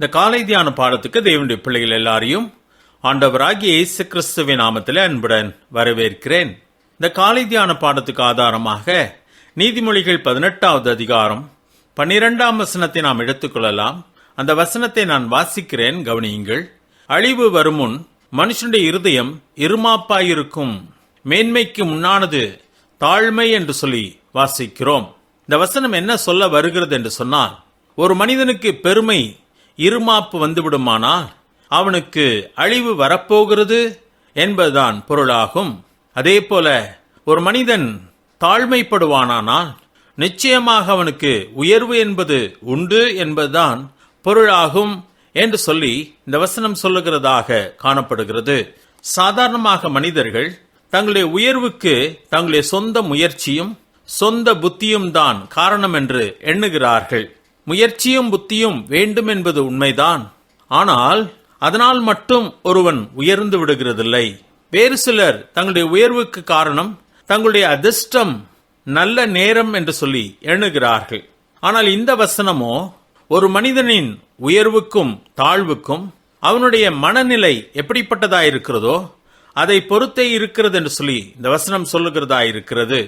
இந்த காலை தியான பாடத்துக்கு தேவனுடைய பிள்ளைகள் எல்லாரையும் ஆண்டவராகிய இயேசு கிறிஸ்துவின் நாமத்தில் அன்புடன் வரவேற்கிறேன். இந்த காலை தியான பாடத்துக்கு ஆதாரமாக நீதிமொழிகள் பதினெட்டாவது அதிகாரம் பன்னிரெண்டாம் வசனத்தை நாம் எடுத்துக்கொள்ளலாம். அந்த வசனத்தை நான் வாசிக்கிறேன் கவனியுங்கள். அழிவு வருமுன் மனுஷனுடைய இருதயம் இருமாப்பாயிருக்கும். மேன்மைக்கு முன்னானது தாழ்மை என்று சொல்லி வாசிக்கிறோம். இந்த வசனம் என்ன சொல்ல வருகிறது என்று சொன்னால் ஒரு மனிதனுக்கு பெருமை இருமாப்பு வந்துவிடுமானால் அவனுக்கு அழிவு வரப்போகிறது என்பதுதான் பொருளாகும். அதே போல ஒரு மனிதன் தாழ்மைப்படுவானானால் நிச்சயமாக அவனுக்கு உயர்வு என்பது உண்டு என்பதுதான் பொருளாகும் என்று சொல்லி இந்த வசனம் சொல்லுகிறதாக காணப்படுகிறது. சாதாரணமாக மனிதர்கள் தங்களுடைய உயர்வுக்கு தங்களுடைய சொந்த முயற்சியும் சொந்த புத்தியும் தான் காரணம் என்று எண்ணுகிறார்கள். முயற்சியும் புத்தியும் வேண்டும் என்பது உண்மைதான். ஆனால் அதனால் மட்டும் ஒருவன் உயர்ந்து விடுகிறதில்லை. வேறு சிலர் தங்களுடைய உயர்வுக்கு காரணம் தங்களுடைய அதிர்ஷ்டம் நல்ல நேரம் என்று சொல்லி எண்ணுகிறார்கள். ஆனால் இந்த வசனமோ ஒரு மனிதனின் உயர்வுக்கும் தாழ்வுக்கும் அவனுடைய மனநிலை எப்படிப்பட்டதா இருக்கிறதோ அதை பொறுத்தே இருக்கிறது என்று சொல்லி இந்த வசனம் சொல்லுகிறதா இருக்கிறது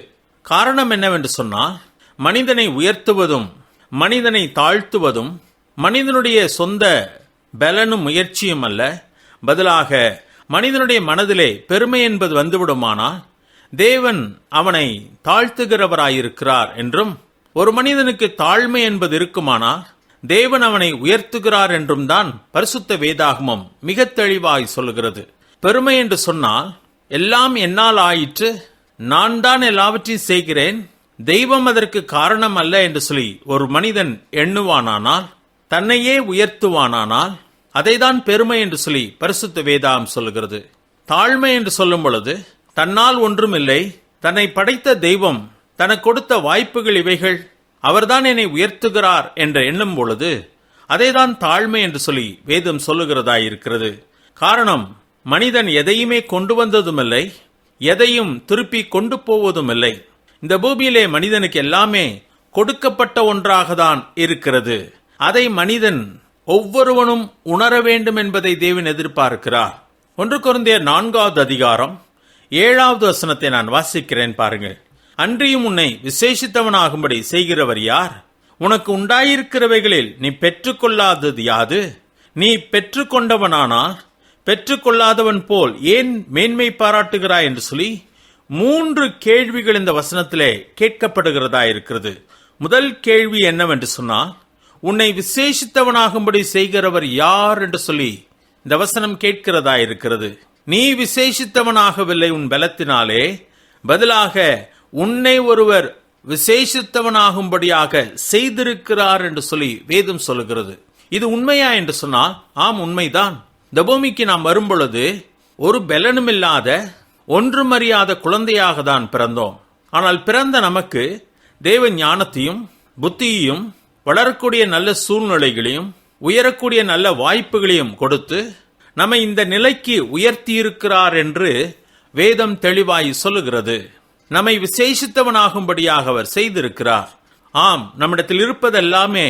காரணம் என்னவென்று சொன்னால் மனிதனை உயர்த்துவதும் மனிதனை தாழ்த்துவதும் மனிதனுடைய சொந்த பலனும் முயற்சியும் அல்ல. பதிலாக மனிதனுடைய மனதிலே பெருமை என்பது வந்துவிடுமானால் தேவன் அவனை தாழ்த்துகிறவராயிருக்கிறார் என்றும் ஒரு மனிதனுக்கு தாழ்மை என்பது இருக்குமானால் தேவன் அவனை உயர்த்துகிறார் என்றும் தான் பரிசுத்த வேதாகமம் மிக தெளிவாய் சொல்லுகிறது. பெருமை என்று சொன்னால் எல்லாம் என்னால் ஆயிற்று நான் தான் எல்லாவற்றையும் செய்கிறேன் தெய்வம் அதற்கு காரணம் அல்ல என்று சொல்லி ஒரு மனிதன் எண்ணுவானானால் தன்னையே உயர்த்துவானானால் அதைதான் பெருமை என்று சொல்லி பரிசுத்த வேதாம் சொல்லுகிறது. தாழ்மை என்று சொல்லும் பொழுது தன்னால் ஒன்றுமில்லை தன்னை படைத்த தெய்வம் தனக்கு கொடுத்த வாய்ப்புகள் இவைகள் அவர்தான் என்னை உயர்த்துகிறார் என்று எண்ணும் பொழுது அதைதான் தாழ்மை என்று சொல்லி வேதம் சொல்லுகிறதா இருக்கிறது காரணம் மனிதன் எதையுமே கொண்டு வந்ததுமில்லை எதையும் திருப்பி கொண்டு போவதுமில்லை. இந்த பூமியிலே மனிதனுக்கு எல்லாமே கொடுக்கப்பட்ட ஒன்றாக தான் இருக்கிறது. அதை மனிதன் ஒவ்வொருவனும் உணர வேண்டும் என்பதை தேவன் எதிர்பார்க்கிறார். ஒன்று குருந்திய நான்காவது அதிகாரம் ஏழாவது வசனத்தை நான் வாசிக்கிறேன் பாருங்கள். அன்றியும் உன்னை விசேஷித்தவனாகும்படி செய்கிறவர் யார்? உனக்கு உண்டாயிருக்கிறவைகளில் நீ பெற்றுக்கொள்ளாதது யாது? நீ பெற்றுக்கொண்டவனானால் பெற்றுக்கொள்ளாதவன் போல் ஏன் மேன்மை பாராட்டுகிறாய் என்று சொல்லி மூன்று கேள்விகள் இந்த வசனத்திலே கேட்கப்படுகிறதா இருக்கிறது. முதல் கேள்வி என்னவென்று சொன்னால் உன்னை விசேஷித்தவனாகும்படி செய்கிறவர் யார்? என்று சொல்லி இந்த வசனம் கேட்கிறதா இருக்கிறது. நீ விசேஷித்தவனாகவில்லை உன் பலத்தினாலே பதிலாக உன்னை ஒருவர் விசேஷித்தவனாகும்படியாக செய்திருக்கிறார் என்று சொல்லி வேதம் சொல்லுகிறது. இது உண்மையா என்று சொன்னால் ஆம் உண்மைதான். இந்த பூமிக்கு நாம் வரும்பொழுது ஒரு பலனுமில்லாத ஒன்றுமறியாத குழந்தையாக தான் பிறந்தோம். ஆனால் பிறந்த நமக்கு தேவ ஞானத்தையும் புத்தியையும் வளரக்கூடிய நல்ல சூழ்நிலைகளையும் உயரக்கூடிய நல்ல வாய்ப்புகளையும் கொடுத்து நம்மை இந்த நிலைக்கு உயர்த்தியிருக்கிறார் என்று வேதம் தெளிவாய் சொல்லுகிறது. நம்மை விசேஷித்தவனாகும்படியாக அவர் செய்திருக்கிறார். ஆம் நம்மிடத்தில் இருப்பதெல்லாமே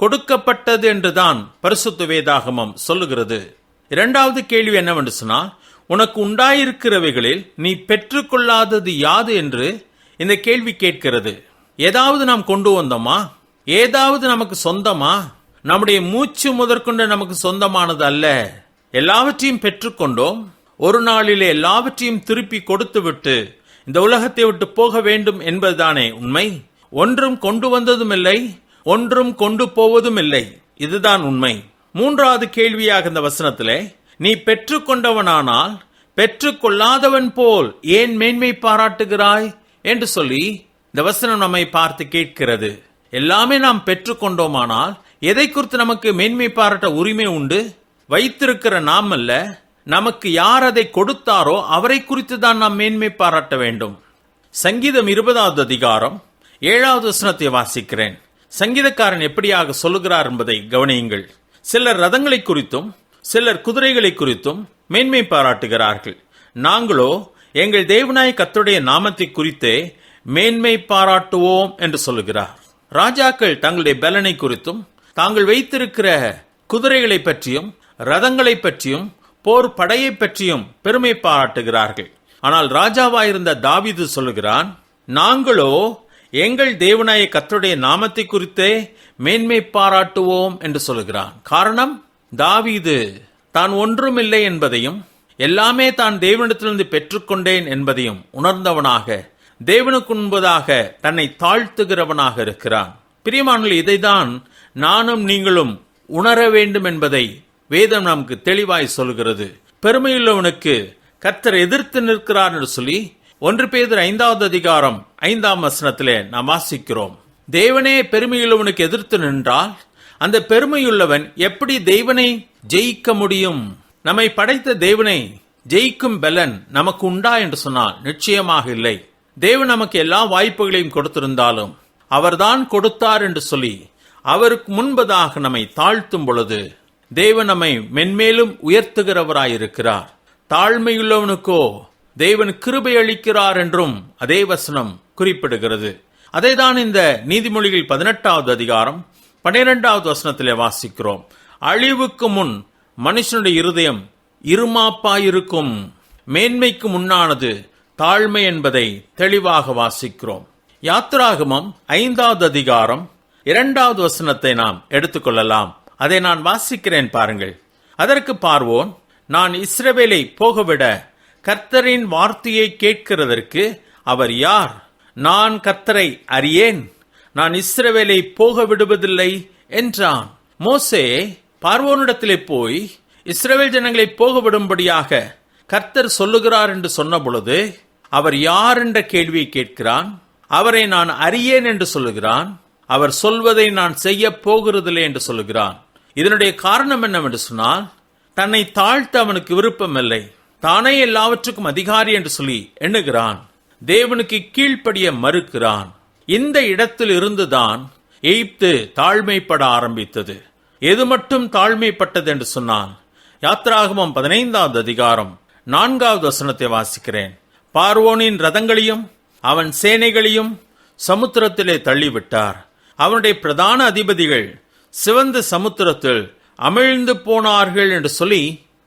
கொடுக்கப்பட்டது என்றுதான் பரிசுத்த வேதாகமம் சொல்லுகிறது. இரண்டாவது கேள்வி என்னவென்று சொன்னால் உனக்கு உண்டாயிருக்கிறவைகளில் நீ பெற்றுக்கொள்ளாதது யாது என்று இந்த கேள்வி கேட்கிறது. ஏதாவது நாம் கொண்டு வந்தோமா? ஏதாவது நமக்கு சொந்தமா? நம்முடைய மூச்சு முதற்கொண்டு நமக்கு சொந்தமானது அல்ல. எல்லாவற்றையும் பெற்றுக்கொண்டோம். ஒரு நாளிலே எல்லாவற்றையும் திருப்பி கொடுத்துவிட்டு இந்த உலகத்தை விட்டு போக வேண்டும் என்பதுதானே உண்மை? ஒன்றும் கொண்டு வந்ததும் இல்லை ஒன்றும் கொண்டு போவதும் இல்லை. இதுதான் உண்மை. மூன்றாவது கேள்வியாக இந்த வசனத்திலே நீ பெற்றுக்கொண்டவனானால் பெற்றுக்கொள்ளாதவன் போல் ஏன் மேன்மை பாராட்டுகிறாய்? என்று சொல்லி இந்த வசனம் நம்மை பார்த்து கேட்கிறது. எல்லாமே நாம் பெற்றுக்கொண்டோமானால் எதை குறித்து நமக்கு மேன்மை பாராட்ட உரிமை உண்டு? வைத்திருக்கிற நாம் அல்ல நமக்கு யார் அதை கொடுத்தாரோ அவரை குறித்து தான் நாம் மேன்மை பாராட்ட வேண்டும். சங்கீதம் இருபதாவது அதிகாரம் ஏழாவது வசனத்தை வாசிக்கிறேன். சங்கீதக்காரன் எப்படியாக சொல்லுகிறார் என்பதை கவனியுங்கள். சிலர் ரதங்களை குறித்தும் சிலர் குதிரைகளை குறித்தும் மேன்மை பாராட்டுகிறார்கள். நாங்களோ எங்கள் தேவனாய கத்துடைய நாமத்தை குறித்தே மேன்மை பாராட்டுவோம் என்று சொல்லுகிறார். ராஜாக்கள் தங்களுடைய பலனை குறித்தும் தாங்கள் வைத்திருக்கிற குதிரைகளை பற்றியும் ரதங்களை பற்றியும் போர் படையை பற்றியும் பெருமை பாராட்டுகிறார்கள். ஆனால் ராஜாவாயிருந்த தாவீது சொல்லுகிறான் நாங்களோ எங்கள் தேவனாய கத்தருடைய நாமத்தை குறித்தே மேன்மை பாராட்டுவோம் என்று சொல்லுகிறான். காரணம் தாவீது தான் ஒன்றுமில்லை என்பதையும் எல்லாமே தான் தேவனிடத்திலிருந்து பெற்றுக்கொண்டேன் என்பதையும் உணர்ந்தவனாக தேவனுக்கு முன்பதாக தன்னை தாழ்த்துகிறவனாக இருக்கிறான். பிரியமானவர்களே இதைதான் நானும் நீங்களும் உணர வேண்டும் என்பதை வேதம் நமக்கு தெளிவாய் சொல்கிறது. பெருமையுள்ளவனுக்கு கத்தர் எதிர்த்து நிற்கிறார் என்று சொல்லி ஒன்று பேதர் ஐந்தாவது அதிகாரம் ஐந்தாம் வசனத்திலே நாம் வாசிக்கிறோம். தேவனே பெருமையுள்ளவனுக்கு எதிர்த்து நின்றால் அந்த பெருமையுள்ளவன் எப்படி தெய்வனை ஜெயிக்க முடியும்? நம்மை படைத்த தேவனை ஜெயிக்கும் பலன் நமக்கு உண்டா என்று சொன்னால் நிச்சயமாக இல்லை. தேவன் நமக்கு எல்லா வாய்ப்புகளையும் கொடுத்திருந்தாலும் அவர்தான் கொடுத்தார் என்று சொல்லி அவருக்கு முன்பதாக நம்மை தாழ்த்தும் பொழுது தேவன் நம்மை மென்மேலும் உயர்த்துகிறவராயிருக்கிறார். தாழ்மையுள்ளவனுக்கோ தேவன் கிருபை அளிக்கிறார் என்றும் அதே வசனம் குறிப்பிடுகிறது. அதைதான் இந்த நீதிமொழிகள் பதினெட்டாவது அதிகாரம் பன்னிரெண்டாவது வசனத்திலே வாசிக்கிறோம். அழிவுக்கு முன் மனுஷனுடைய இருதயம் இருமாப்பாயிருக்கும். மேன்மைக்கு முன்னானது தாழ்மை என்பதை தெளிவாக வாசிக்கிறோம். யாத்ராகமம் ஐந்தாவது அதிகாரம் இரண்டாவது வசனத்தை நாம் எடுத்துக்கொள்ளலாம். அதை நான் வாசிக்கிறேன் பாருங்கள். அதற்கு பார்வோன் நான் இஸ்ரவேலை போகவிட கர்த்தரின் வார்த்தையை கேட்கிறதற்கு அவர் யார்? நான் கர்த்தரை அறியேன். நான் இஸ்ரவேலை போக விடுவதில்லை என்றான். மோசே பார்வோனிடத்திலே போய் இஸ்ரவேல் ஜனங்களை போக விடும்படியாக கர்த்தர் சொல்லுகிறார் என்று சொன்ன பொழுது அவர் யார் என்ற கேள்வியை கேட்கிறான்? அவரை நான் அறியேன் என்று சொல்லுகிறான். அவர் சொல்வதை நான் செய்ய போகிறதில்லை என்று சொல்லுகிறான். இதனுடைய காரணம் என்னவென்று சொன்னால் தன்னை தாழ்த்த அவனுக்கு விருப்பமில்லை. தானே எல்லாவற்றுக்கும் அதிகாரி என்று சொல்லி எண்ணுகிறான். தேவனுக்கு கீழ்ப்படிய மறுக்கிறான். இந்த இடத்தில் இருந்துதான் எய்ப்து தாழ்மைப்பட ஆரம்பித்தது. எது மட்டும் தாழ்மைப்பட்டது என்று சொன்னான் யாத்ராகமம் பதினைந்தாவது அதிகாரம் நான்காவது வசனத்தை வாசிக்கிறேன். பார்வோனின் ரதங்களையும் அவன் சேனைகளையும் சமுத்திரத்திலே தள்ளிவிட்டார். அவனுடைய பிரதான அதிபதிகள் சிவந்த சமுத்திரத்தில் அமிழ்ந்து போனார்கள் என்று சொல்லி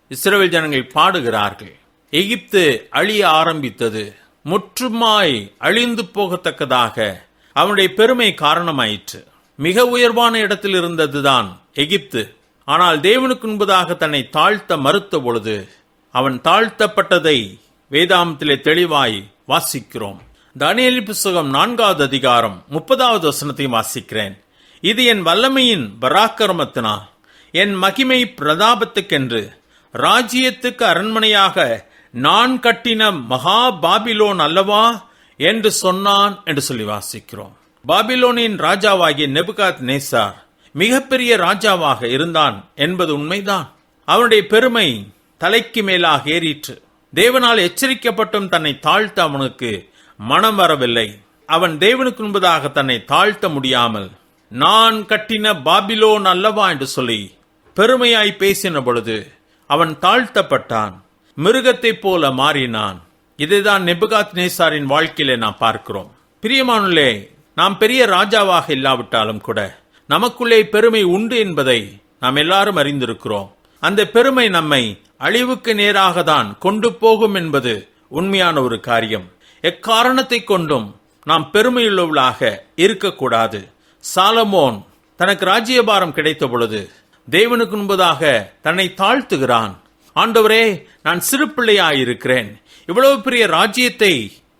இஸ்ரேல் ஜனங்கள் பாடுகிறார்கள். எகிப்து அழிய ஆரம்பித்தது. முற்றுமாய் அழிந்து போகத்தக்கதாக அவனுடைய பெருமை காரணமாயிற்று. மிக உயர்வான இடத்தில் இருந்ததுதான் எகிப்து. ஆனால் தேவனுக்கு முன்பதாக தன்னை தாழ்த்த மறுத்த பொழுது அவன் தாழ்த்தப்பட்டதை வேதாமத்திலே தெளிவாய் வாசிக்கிறோம். தானியேலி புஸ்தகம் நான்காவது அதிகாரம் முப்பதாவது வசனத்தையும் வாசிக்கிறேன். இது என் வல்லமையின் பராக்கிரமத்தினால் என் மகிமை பிரதாபத்துக்கென்று? ராஜ்யத்துக்கு அரண்மனையாக நான் கட்டின மகா பாபிலோன் அல்லவா? என்று சொன்னான் என்று சொல்லி வாசிக்கிறோம். பாபிலோனின் ராஜாவாகிய நெபுகாத் நேசார் மிகப்பெரிய ராஜாவாக இருந்தான் என்பது உண்மைதான். அவனுடைய பெருமை தலைக்கு மேலாக ஏறிற்று. தேவனால் எச்சரிக்கப்பட்டும் தன்னை தாழ்த்த அவனுக்கு மனம் வரவில்லை. அவன் தேவனுக்கு முன்பதாக தன்னை தாழ்த்த முடியாமல் நான் கட்டின பாபிலோன் அல்லவா? என்று சொல்லி பெருமையாய் பேசின பொழுது அவன் தாழ்த்தப்பட்டான். மிருகத்தைப் போல மாறினான். இதைதான் நெபுகாத் நேசாரின் வாழ்க்கையிலே நாம் பார்க்கிறோம். பிரியமானுள்ளே நாம் பெரிய ராஜாவாக இல்லாவிட்டாலும் கூட நமக்குள்ளே பெருமை உண்டு என்பதை நாம் எல்லாரும் அறிந்திருக்கிறோம். அந்த பெருமை நம்மை அழிவுக்கு நேராக தான் கொண்டு போகும் என்பது உண்மையான ஒரு காரியம். எக்காரணத்தை கொண்டும் நாம் பெருமையுள்ளவளாக இருக்கக்கூடாது. சாலமோன் தனக்கு ராஜ்யபாரம் கிடைத்த பொழுது தேவனுக்கு முன்பதாக தன்னை தாழ்த்துகிறான். ஆண்டவரே நான் சிறு பிள்ளையாயிருக்கிறேன். இவ்வளவு பெரிய ராஜ்யத்தை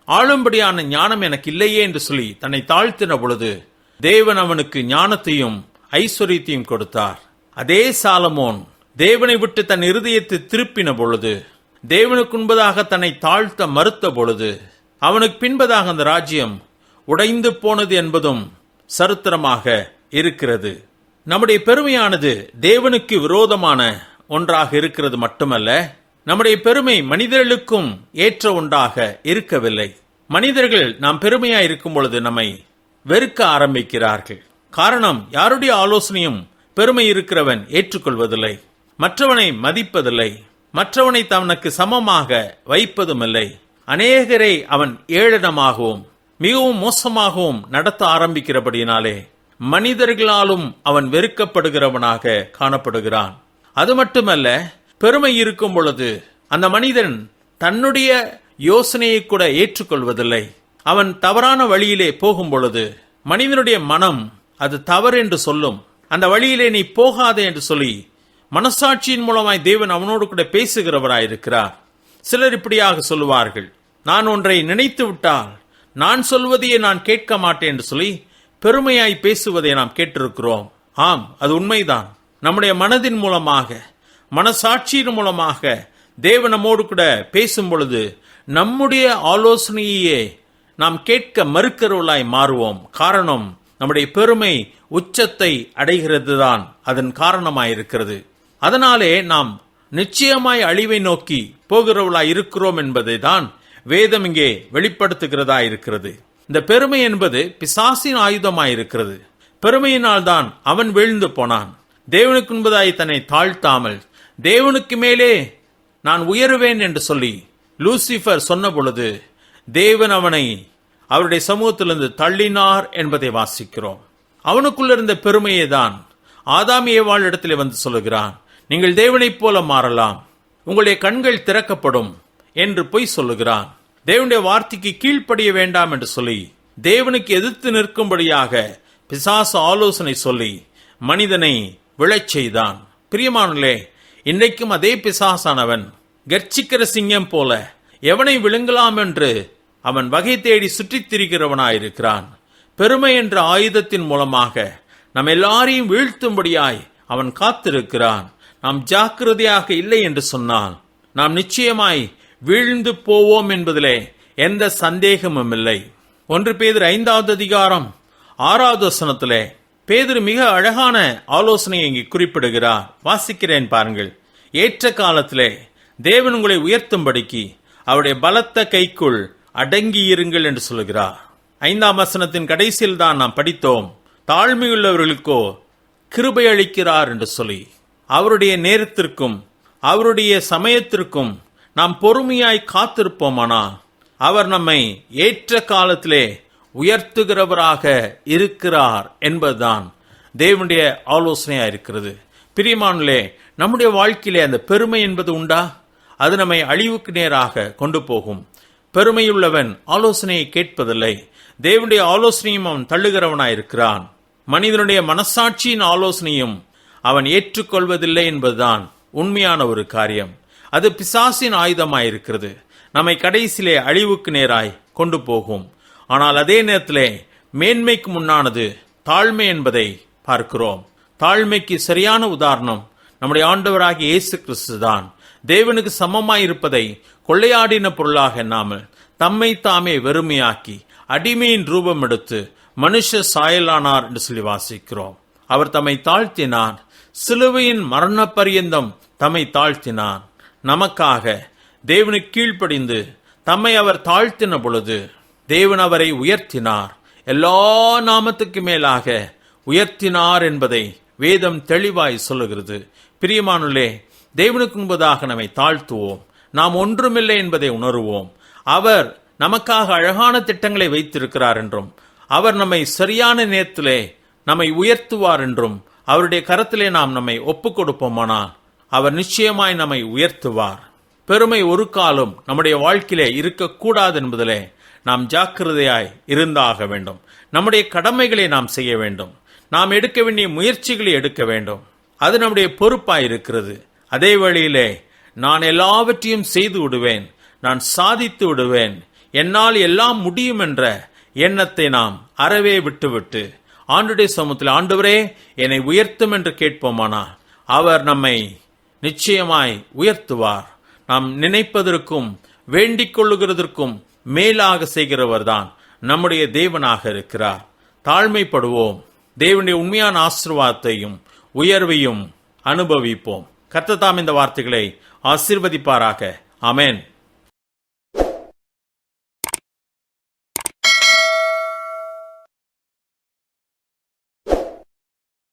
ஆளும்படியான ஞானம் எனக்கு இல்லையே என்று சொல்லி தன்னை தாழ்த்தின பொழுது தேவன் அவனுக்கு ஞானத்தையும் ஐஸ்வர்யத்தையும் கொடுத்தார். அதே சாலமோன் தேவனை விட்டு தன் இருதயத்தை திருப்பின பொழுது தேவனுக்கு முன்பதாக தன்னை தாழ்த்த மறுத்த பொழுது அவனுக்கு பின்பதாக அந்த ராஜ்யம் உடைந்து போனது என்பதும் சரித்திரமாக இருக்கிறது. நம்முடைய பெருமையானது தேவனுக்கு விரோதமான ஒன்றாக இருக்கிறது மட்டுமல்ல நம்முடைய பெருமை மனிதர்களுக்கும் ஏற்ற ஒன்றாக இருக்கவில்லை. மனிதர்கள் நாம் பெருமையா இருக்கும் பொழுது நம்மை வெறுக்க ஆரம்பிக்கிறார்கள். காரணம் யாருடைய ஆலோசனையும் பெருமை இருக்கிறவன் ஏற்றுக்கொள்வதில்லை. மற்றவனை மதிப்பதில்லை. மற்றவனை தனக்கு சமமாக வைப்பதுமில்லை. அநேகரை அவன் ஏழனமாகவும் மிகவும் மோசமாகவும் நடத்த ஆரம்பிக்கிறபடியினாலே மனிதர்களாலும் அவன் வெறுக்கப்படுகிறவனாக காணப்படுகிறான். அது மட்டுமல்ல பெருமை இருக்கும் பொழுது அந்த மனிதன் தன்னுடைய யோசனையை கூட ஏற்றுக்கொள்வதில்லை. அவன் தவறான வழியிலே போகும் பொழுது மனிதனுடைய மனம் அது தவறு என்று சொல்லும். அந்த வழியிலே நீ போகாதே என்று சொல்லி மனசாட்சியின் மூலமாய் தேவன் அவனோடு கூட பேசுகிறவராயிருக்கிறார். சிலர் இப்படியாக சொல்லுவார்கள். நான் ஒன்றை நினைத்து விட்டால் நான் சொல்வதையே நான் கேட்க மாட்டேன் என்று சொல்லி பெருமையாய் பேசுவதை நாம் கேட்டிருக்கிறோம். ஆம் அது உண்மைதான். நம்முடைய மனதின் மூலமாக மனசாட்சியின் மூலமாக தேவ நம்மோடு கூட பேசும் பொழுது நம்முடைய ஆலோசனையே நாம் கேட்க மறுக்கிறவளாய் மாறுவோம். காரணம் நம்முடைய பெருமை உச்சத்தை அடைகிறது தான் அதன் காரணமாயிருக்கிறது. அதனாலே நாம் நிச்சயமாய் அழிவை நோக்கி போகிறவளாய் இருக்கிறோம் என்பதை தான் வேதம் இங்கே வெளிப்படுத்துகிறதா இருக்கிறது இந்த பெருமை என்பது பிசாசின் ஆயுதமாய் இருக்கிறது பெருமையினால் தான் அவன் வீழ்ந்து போனான். தேவனுக்கு என்பதாய் தன்னை தாழ்த்தாமல் தேவனுக்கு மேலே நான் உயருவேன் என்று சொல்லி லூசிஃபர் சொன்ன பொழுது தேவன் அவனை அவருடைய சமூகத்திலிருந்து தள்ளினார் என்பதை வாசிக்கிறோம். அவனுக்குள்ள இருந்த பெருமையை தான் ஆதாம் வாழ் வந்து சொல்லுகிறான். நீங்கள் தேவனைப் போல மாறலாம். உங்களுடைய கண்கள் திறக்கப்படும் என்று பொய் சொல்லுகிறான். தேவனுடைய வார்த்தைக்கு கீழ்ப்படிய வேண்டாம் என்று சொல்லி தேவனுக்கு எதிர்த்து நிற்கும்படியாக பிசாசு ஆலோசனை சொல்லி மனிதனை விழச் செய்தான். பிரியமானலே இன்றைக்கும் அதே பிசாசானவன் கர்ச்சிக்கிற சிங்கம் போல எவனை விழுங்கலாம் என்று அவன் வகை தேடி சுற்றித் திரிகிறவனாயிருக்கிறான். பெருமை என்ற ஆயுதத்தின் மூலமாக நம் எல்லாரையும் வீழ்த்தும்படியாய் அவன் காத்திருக்கிறான். நாம் ஜாக்கிரதையாக இல்லை என்று சொன்னால் நாம் நிச்சயமாய் வீழ்ந்து போவோம் என்பதிலே எந்த சந்தேகமும் இல்லை. ஒன்று பேதர் ஐந்தாவது அதிகாரம் ஆறாவது வசனத்திலே பேதர் மிக அழகான ஆலோசனையை இங்கே குறிப்பிடுகிறார். வாசிக்கிறேன் பாருங்கள். ஏற்ற காலத்திலே தேவன் உங்களை உயர்த்தும்படிக்கு அவருடைய பலத்த கைக்குள் அடங்கியிருங்கள் என்று சொல்கிறார் ஐந்தாம் வசனத்தின் கடைசியில் தான் நாம் படித்தோம் தாழ்மையுள்ளவர்களுக்கோ கிருபை அளிக்கிறார் என்று சொல்லி. அவருடைய நேரத்திற்கும் அவருடைய சமயத்திற்கும் நாம் பொறுமையாய் காத்திருப்போமானால் அவர் நம்மை ஏற்ற காலத்திலே உயர்த்துகிறவராக இருக்கிறார் என்பதுதான் தேவனுடைய ஆலோசனையாக இருக்கிறது பிரியமானே நம்முடைய வாழ்க்கையிலே அந்த பெருமை என்பது உண்டா? அது நம்மை அழிவுக்கு நேராக கொண்டு போகும். பெருமையுள்ளவன் ஆலோசனையை கேட்பதில்லை. தேவனுடைய ஆலோசனையும் அவன் தள்ளுகிறவனாயிருக்கிறான் மனிதனுடைய மனசாட்சியின் ஆலோசனையும் அவன் ஏற்றுக்கொள்வதில்லை என்பதுதான் உண்மையான ஒரு காரியம். அது பிசாசின் ஆயுதமாயிருக்கிறது நம்மை கடைசியிலே அழிவுக்கு நேராய் கொண்டு போகும். ஆனால் அதே நேரத்திலே மேன்மைக்கு முன்னானது தாழ்மை என்பதை பார்க்கிறோம். தாழ்மைக்கு சரியான உதாரணம் நம்முடைய ஆண்டவராகிய இயேசு கிறிஸ்து தான். தேவனுக்கு சமமாய் இருப்பதை கொள்ளையாடின பொருளாக எண்ணாமல் தம்மை தாமே வெறுமையாக்கி அடிமையின் ரூபம் எடுத்து மனுஷ சாயலானார் என்று சொல்லி வாசிக்கிறோம். அவர் தம்மை தாழ்த்தினார். சிலுவையின் மரண பரியந்தம் தம்மை தாழ்த்தினார். நமக்காக தேவனுக்கு கீழ்ப்படிந்து தம்மை அவர் தாழ்த்தின பொழுது தேவன் அவரை உயர்த்தினார். எல்லா நாமத்துக்கு மேலாக உயர்த்தினார் என்பதை வேதம் தெளிவாய் சொல்லுகிறது. பிரியமானுள்ளே தேவனுக்கு முன்பதாக நம்மை தாழ்த்துவோம். நாம் ஒன்றுமில்லை என்பதை உணருவோம். அவர் நமக்காக அழகான திட்டங்களை வைத்திருக்கிறார் என்றும் அவர் நம்மை சரியான நேரத்திலே நம்மை உயர்த்துவார் என்றும் அவருடைய கரத்திலே நாம் நம்மை ஒப்புக் கொடுப்போமானால் அவர் நிச்சயமாய் நம்மை உயர்த்துவார். பெருமை ஒரு காலம் நம்முடைய வாழ்க்கையிலே இருக்கக்கூடாது என்பதிலே நாம் ஜாக்கிரதையாய் இருந்தாக வேண்டும். நம்முடைய கடமைகளை நாம் செய்ய வேண்டும். நாம் எடுக்க வேண்டிய முயற்சிகளை எடுக்க வேண்டும். அது நம்முடைய பொறுப்பாக இருக்கிறது. அதே வழியிலே நான் எல்லாவற்றையும் செய்து விடுவேன். நான் சாதித்து விடுவேன். என்னால் எல்லாம் முடியும் என்ற எண்ணத்தை நாம் அறவே விட்டுவிட்டு ஆண்டுடைய சமூகத்தில் ஆண்டவரே என்னை உயர்த்தும் என்று கேட்போமானா? அவர் நம்மை நிச்சயமாய் உயர்த்துவார். நாம் நினைப்பதற்கும் வேண்டிக் கொள்ளுகிறதற்கும் மேலாக செய்கிறவர்தான் நம்முடைய தேவனாக இருக்கிறார். தாழ்மைப்படுவோம். தேவனுடைய உண்மையான ஆசிர்வாதத்தையும் உயர்வையும் அனுபவிப்போம். கர்த்ததாம் இந்த வார்த்தைகளை ஆசீர்வதிப்பாராக. அமேன்